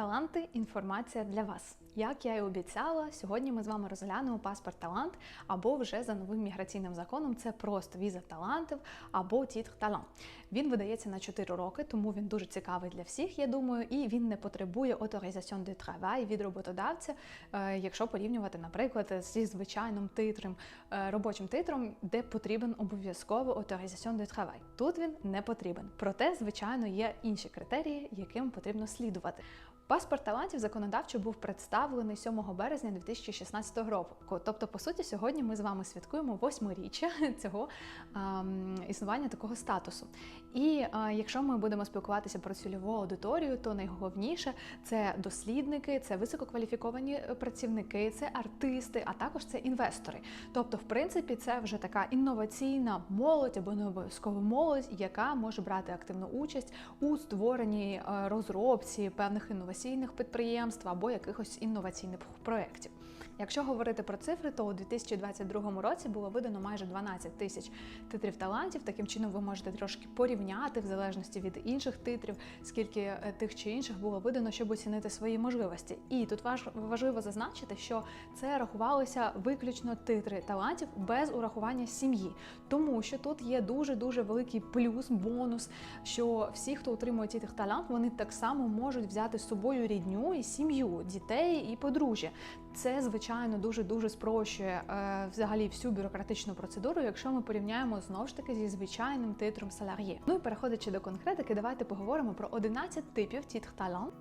Таланти інформація для вас. Як я і обіцяла, сьогодні ми з вами розглянемо паспорт талант або вже за новим міграційним законом це просто віза талантів або тітр талант. Він видається на 4 роки, тому він дуже цікавий для всіх, я думаю, і він не потребує autorisation de travail від роботодавця, е, якщо порівнювати, наприклад, зі звичайним титром, е, робочим титром, де потрібен обов'язково autorisation de travail. Тут він не потрібен. Проте, звичайно, є інші критерії, яким потрібно слідувати. Паспорт талантів законодавчо був представлений 7 березня 2016 року. Тобто, по суті, сьогодні ми з вами святкуємо восьмиріччя цього ем, існування такого статусу. І е, якщо ми будемо спілкуватися про цільову аудиторію, то найголовніше це дослідники, це висококваліфіковані е, працівники, це артисти, а також це інвестори. Тобто, в принципі, це вже така інноваційна молодь або не обов'язково молодь, яка може брати активну участь у створенні е, розробці певних інноваційних підприємств або якихось інноваційних проєктів. Якщо говорити про цифри, то у 2022 році було видано майже 12 тисяч титрів талантів. Таким чином, ви можете трошки порівняти в залежності від інших титрів, скільки е, тих чи інших було видано, щоб оцінити свої можливості. І тут важливо зазначити, що це рахувалося виключно титри талантів без урахування сім'ї, тому що тут є дуже дуже великий плюс, бонус, що всі, хто отримує титр талант, вони так само можуть взяти з собою рідню і сім'ю, дітей і подружжя. Це звичайно дуже дуже спрощує е, взагалі всю бюрократичну процедуру, якщо ми порівняємо знову ж таки зі звичайним титром салар'є. Ну і переходячи до конкретики, давайте поговоримо про 11 типів талант.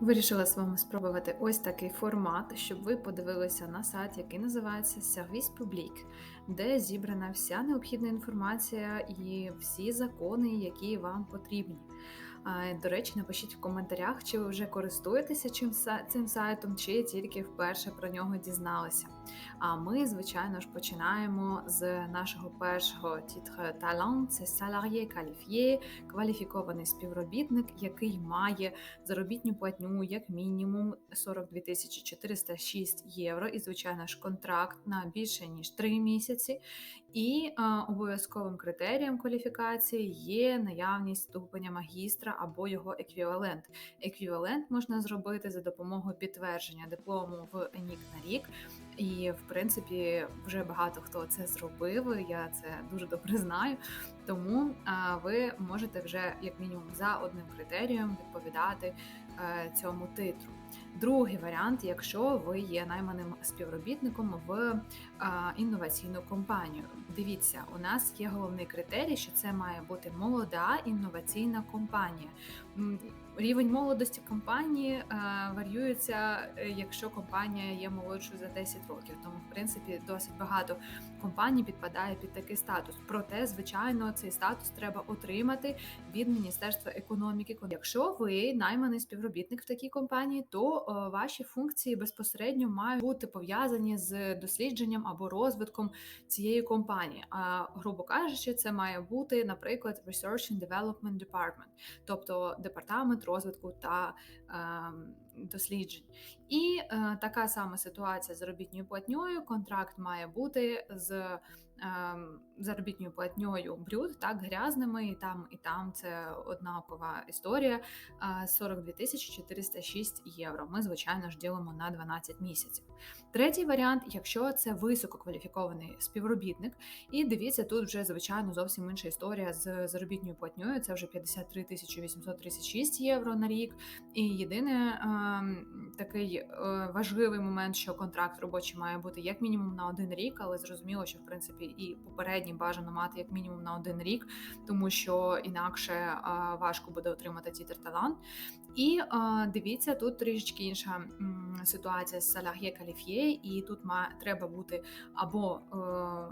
Вирішила з вами спробувати ось такий формат, щоб ви подивилися на сайт, який називається Сервіс Публік, де зібрана вся необхідна інформація і всі закони, які вам потрібні. До речі, напишіть в коментарях, чи ви вже користуєтеся цим сайтом, чи тільки вперше про нього дізналися. А ми, звичайно ж, починаємо з нашого першого тітра талант це салар'є каліф'є, кваліфікований співробітник, який має заробітну платню як мінімум 42 406 євро, і, звичайно ж, контракт на більше ніж 3 місяці. І обов'язковим критерієм кваліфікації є наявність ступеня магістра або його еквівалент. Еквівалент можна зробити за допомогою підтвердження диплому в НІК на рік. І, в принципі, вже багато хто це зробив. Я це дуже добре знаю. Тому ви можете вже, як мінімум, за одним критерієм відповідати цьому титру. Другий варіант, якщо ви є найманим співробітником в інноваційну компанію. Дивіться, у нас є головний критерій, що це має бути молода інноваційна компанія. Рівень молодості компанії а, варіюється, е, якщо компанія є молодшою за 10 років. Тому, в принципі, досить багато компаній підпадає під такий статус. Проте, звичайно, цей статус треба отримати від Міністерства економіки. Якщо ви найманий співробітник в такій компанії, то ваші функції безпосередньо мають бути пов'язані з дослідженням або розвитком цієї компанії. А грубо кажучи, це має бути, наприклад, Research and Development Department, тобто департамент розвитку та е, досліджень. І е, така сама ситуація з заробітною платньою. Контракт має бути з Ем, заробітною платньою брюд, так грязними, і там і там це однакова історія. 42 тисячі 406 євро. Ми, звичайно ж, ділимо на 12 місяців. Третій варіант, якщо це висококваліфікований співробітник, і дивіться, тут вже звичайно зовсім інша історія з заробітною платньою. Це вже 53 тисячі 836 євро на рік. І єдине ем, такий е, важливий момент, що контракт робочий має бути як мінімум на один рік, але зрозуміло, що в принципі і попередній бажано мати як мінімум на один рік, тому що інакше важко буде отримати тітер талант. І дивіться, тут трішечки інша ситуація з салар'є каліф'є, і тут ма треба бути або е,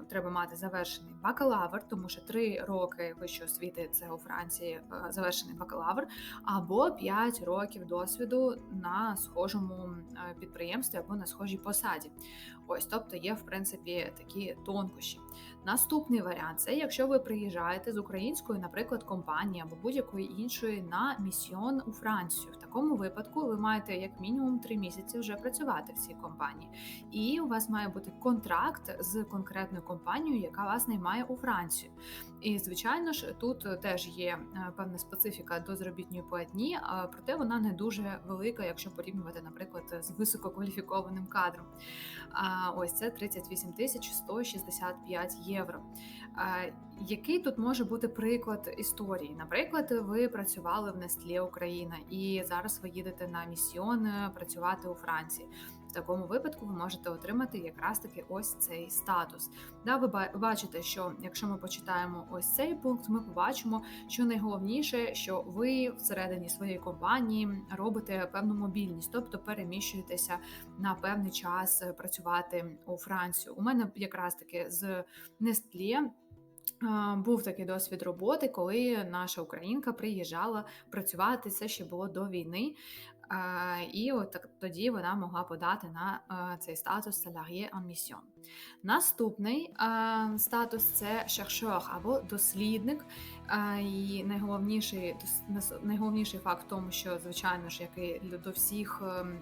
треба мати завершений бакалавр, тому що три роки вищої освіти це у Франції е, завершений бакалавр, або 5 років досвіду на схожому е, підприємстві або на схожій посаді. Ось, тобто є в принципі такі тонкощі. Наступний варіант це якщо ви приїжджаєте з української, наприклад, компанії або будь-якої іншої на місіон у Францію. В такому випадку ви маєте як мінімум три місяці вже працювати в цій компанії, і у вас має бути контракт з конкретною компанією, яка вас наймає у Францію. І звичайно ж, тут теж є е, певна специфіка до заробітної платні, проте вона не дуже велика, якщо порівнювати, наприклад, з висококваліфікованим кадром. А ось це 38 тисяч 165 євро. Який тут може бути приклад історії? Наприклад, ви працювали в Нестлі Україна, і зараз ви їдете на місіон е, працювати у Франції. Такому випадку ви можете отримати якраз таки ось цей статус. Да, ви бачите, що якщо ми почитаємо ось цей пункт, ми побачимо, що найголовніше, що ви всередині своєї компанії робите певну мобільність, тобто переміщуєтеся на певний час е, працювати у Францію. У мене якраз таки з Нестлі Був такий досвід роботи, коли наша українка приїжджала працювати. Це ще було до війни. І от тоді вона могла подати на цей статус salarié en mission. Наступний а, статус це chercheur або дослідник. А, І найголовніший найголовніший факт в тому, що звичайно ж, як і до всіх ем,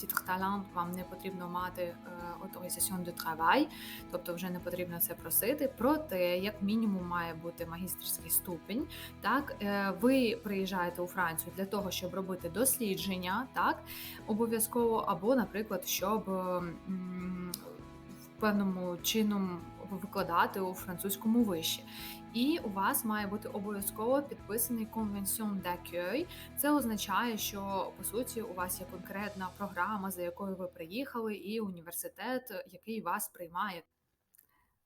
титрах талант, вам не потрібно мати autorisation de travail, тобто вже не потрібно це просити. Проте, як мінімум, має бути магістерський ступінь. Так, Е, ви приїжджаєте у Францію для того, щоб робити дослідження, так обов'язково, або, наприклад, щоб м, певному чином викладати у французькому виші. І у вас має бути обов'язково підписаний конвенціон d'accueil. Це означає, що по суті у вас є конкретна програма, за якою ви приїхали, і університет, який вас приймає.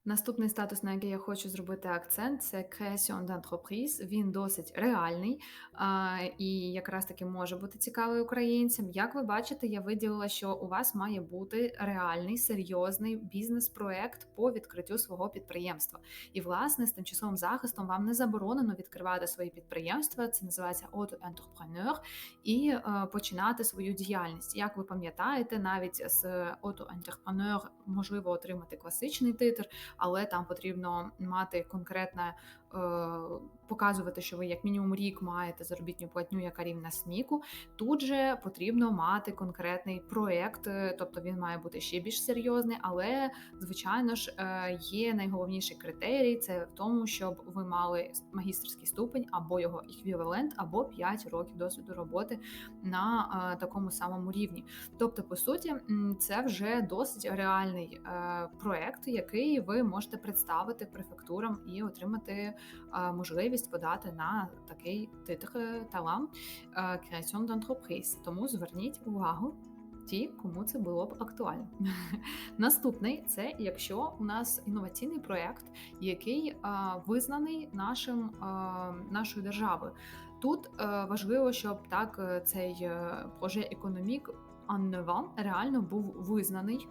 Наступний статус, на який я хочу зробити акцент, це création d'entreprise. Він досить реальний а, і якраз таки може бути цікавий українцям. Як ви бачите, я виділила, що у вас має бути реальний серйозний бізнес-проект по відкриттю свого підприємства. І власне з тимчасовим захистом вам не заборонено відкривати свої підприємства. Це називається auto-entrepreneur, і е, починати свою діяльність. Як ви пам'ятаєте, навіть з auto-entrepreneur можливо отримати класичний титр але там потрібно мати конкретне. Е, Показувати, що ви як мінімум рік маєте заробітну платню, яка рівна СМІКу. Тут же потрібно мати конкретний проєкт, е, тобто він має бути ще більш серйозний, але звичайно ж е, є найголовніший критерій це в тому, щоб ви мали магістерський ступень або його еквівалент, або 5 років досвіду роботи на такому самому рівні. Тобто, по суті, це вже досить реальний проект, який ви можете представити префектурам і отримати можливість подати на такий титр е, талант е, d'entreprise. Тому зверніть увагу. Ті, кому це було б актуально. Наступний це якщо у нас інноваційний проєкт, який а, визнаний нашим а, нашою державою. Тут е, важливо, щоб так е, цей проже економік Анневан реально був визнаний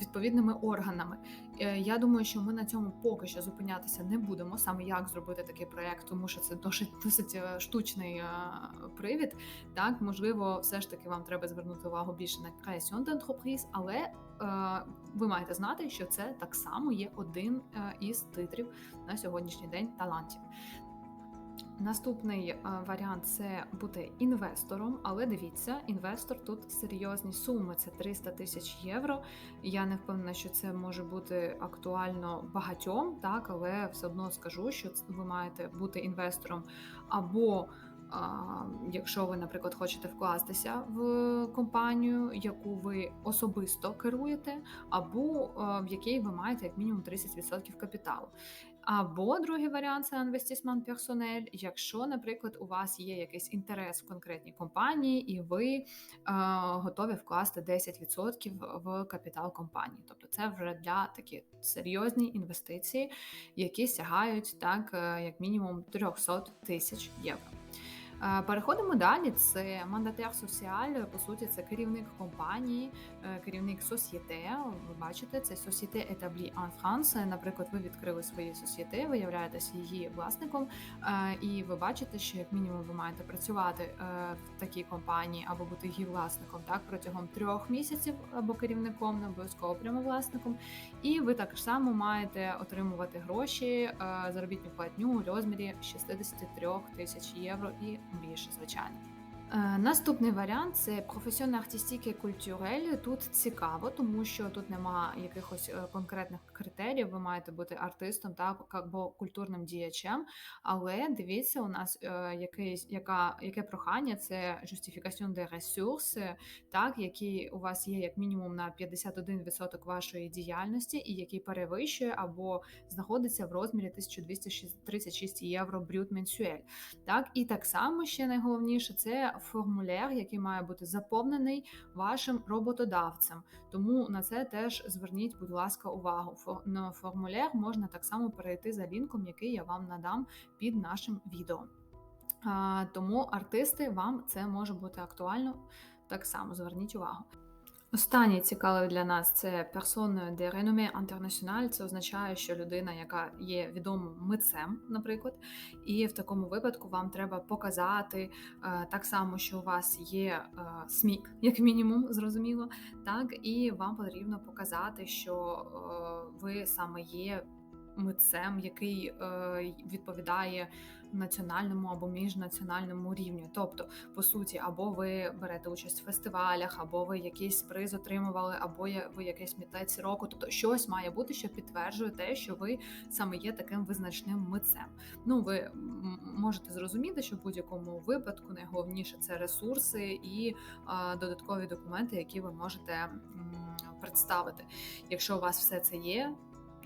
відповідними органами. Е, Я думаю, що ми на цьому поки що зупинятися не будемо. Саме як зробити такий проект, тому що це досить досить штучний привід. Так, можливо, все ж таки вам треба звернути увагу більше на création d'entreprise, але ви маєте знати, що це так само є один із титрів на сьогоднішній день талантів. Наступний е, варіант це бути інвестором, але дивіться, інвестор тут серйозні суми. Це 300 тисяч євро. Я не впевнена, що це може бути актуально багатьом, так але все одно скажу, що ви маєте бути інвестором або. Якщо ви, наприклад, хочете вкластися в компанію, яку ви особисто керуєте, або е, в якій ви маєте як мінімум 30% капіталу. Або другий варіант це інвестисмент персонель. Якщо, наприклад, у вас є якийсь інтерес в конкретній компанії, і ви е, готові вкласти 10% в капітал компанії. Тобто це вже для такі серйозні інвестиції, які сягають так, е, як мінімум 300 тисяч євро. Е, Переходимо далі. Це мандатер соціаль. По суті, це керівник компанії, е, керівник сосієте. Ви бачите, це сосієте етаблі en France. Наприклад, ви відкрили свої сосієте, ви являєтесь її власником, е, і ви бачите, що як мінімум ви маєте працювати в такій компанії або бути її власником так протягом трьох місяців або керівником, не обов'язково прямовласником. І ви так само маєте отримувати гроші, заробітну платню у розмірі 63 тисяч євро і більше, звичайно. Е, Наступний варіант це професіон артистик і. Тут цікаво, тому що тут нема якихось е, конкретних критеріїв. Ви маєте бути артистом та або культурним діячем. Але дивіться, у нас е, якийсь яка яке прохання це justification de ressources, так який у вас є як мінімум на 51% вашої діяльності, і який перевищує або знаходиться в розмірі 1236 євро брют менсюель. Так, і так само ще найголовніше це формуляр, який має бути заповнений вашим роботодавцем. Тому на це теж зверніть, будь ласка, увагу. На формуляр можна так само перейти за лінком, який я вам надам під нашим відео. Тому артисти вам це може бути актуально. Так само зверніть увагу. Останнє цікаве для нас це персон де реноме інтернаціональ. Це означає, що людина, яка є відомим митцем, наприклад, і в такому випадку вам треба показати е, так само, що у вас є е, смік, як мінімум, зрозуміло, так і вам потрібно показати, що е, ви саме є митцем, який е, відповідає національному або міжнаціональному рівню. Тобто, по суті, або ви берете участь в фестивалях, або ви якийсь приз отримували, або ви якийсь митець року. Тобто щось має бути, що підтверджує те, що ви саме є таким визначним митцем. Ну, ви можете зрозуміти, що в будь-якому випадку найголовніше це ресурси і а, додаткові документи, які ви можете представити. Якщо у вас все це є.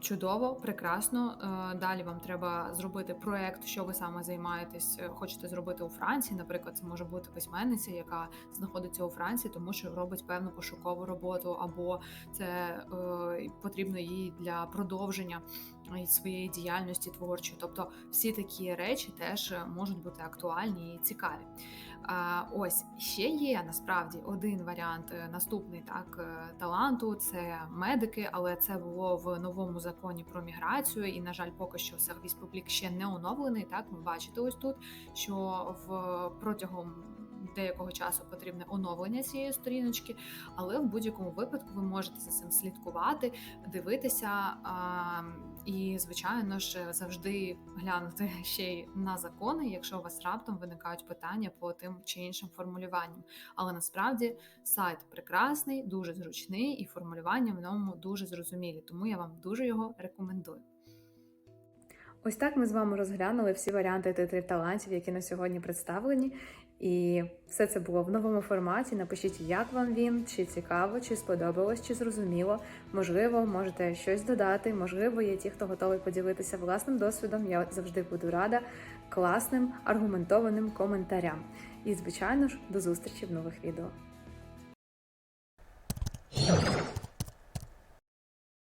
Чудово, прекрасно. Е, Далі вам треба зробити проект, що ви саме займаєтесь, е, хочете зробити у Франції. Наприклад, це може бути письменниця, яка знаходиться у Франції, тому що робить певну пошукову роботу, або це е, потрібно їй для продовження своєї діяльності творчої. Тобто, всі такі речі теж можуть бути актуальні і цікаві. Ось ще є насправді один варіант е, наступний так е, таланту. Це медики, але це було в новому законі про міграцію. І, на жаль, поки що сервіс публік ще не оновлений. Так, ви бачите ось тут, що в протягом деякого часу потрібне оновлення цієї сторіночки, але в будь-якому випадку ви можете за цим слідкувати, дивитися. А, і, звичайно ж, завжди глянути ще й на закони, якщо у вас раптом виникають питання по тим чи іншим формулюванням. Але насправді сайт прекрасний, дуже зручний, і формулювання в ньому дуже зрозумілі. Тому я вам дуже його рекомендую. Ось так ми з вами розглянули всі варіанти титрів талантів, які на сьогодні представлені. І все це було в новому форматі. Напишіть, як вам він, чи цікаво, чи сподобалось, чи зрозуміло. Можливо, можете щось додати. Можливо, є ті, хто готовий поділитися власним досвідом. Я завжди буду рада класним аргументованим коментарям. І, звичайно ж, до зустрічі в нових відео.